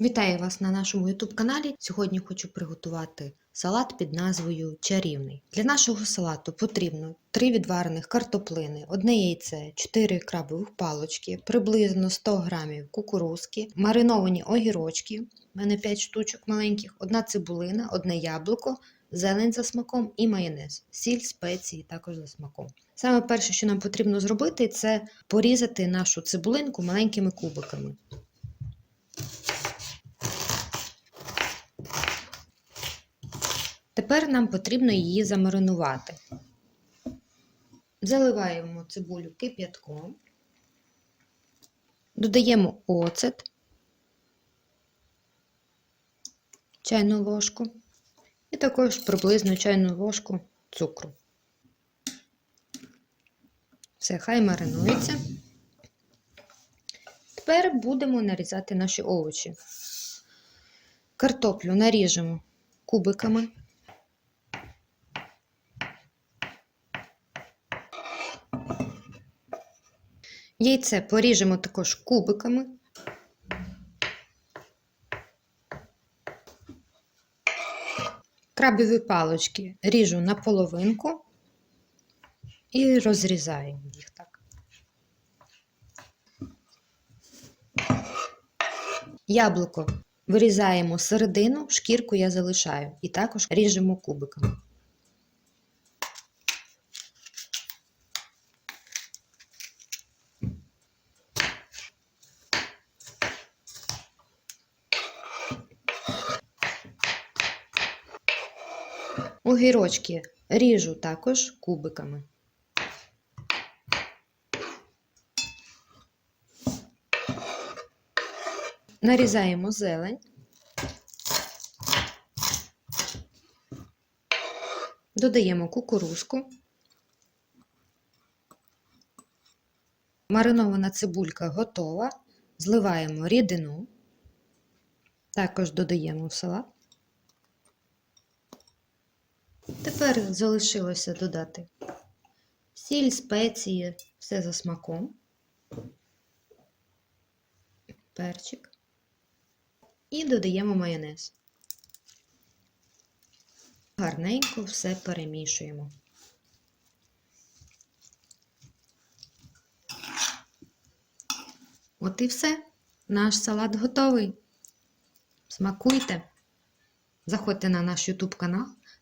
Вітаю вас на нашому YouTube каналі. Сьогодні хочу приготувати салат під назвою Чарівний. Для нашого салату потрібно 3 відварених картоплини, одне яйце, 4 крабових палочки, приблизно 100 грамів кукурузки, мариновані огірочки, у мене 5 штучок маленьких, одна цибулина, одне яблуко, зелень за смаком і майонез, сіль, спеції також за смаком. Саме перше, що нам потрібно зробити, це порізати нашу цибулинку маленькими кубиками. Тепер нам потрібно її замаринувати. Заливаємо цибулю кип'ятком, додаємо оцет, чайну ложку і також приблизно чайну ложку цукру. Все, хай маринується. Тепер будемо нарізати наші овочі. Картоплю наріжемо кубиками. Яйце поріжемо також кубиками. Крабові палочки ріжу на половинку і розрізаємо їх так. Яблуко вирізаємо середину, шкірку я залишаю і також ріжемо кубиками. Огірочки ріжу також кубиками. Нарізаємо зелень. Додаємо кукурузку. Маринована цибулька готова. Зливаємо рідину. Також додаємо в салат. Тепер залишилося додати сіль, спеції, все за смаком, перчик і додаємо майонез. Гарненько все перемішуємо. От і все. Наш салат готовий. Смакуйте! Заходьте на наш YouTube канал.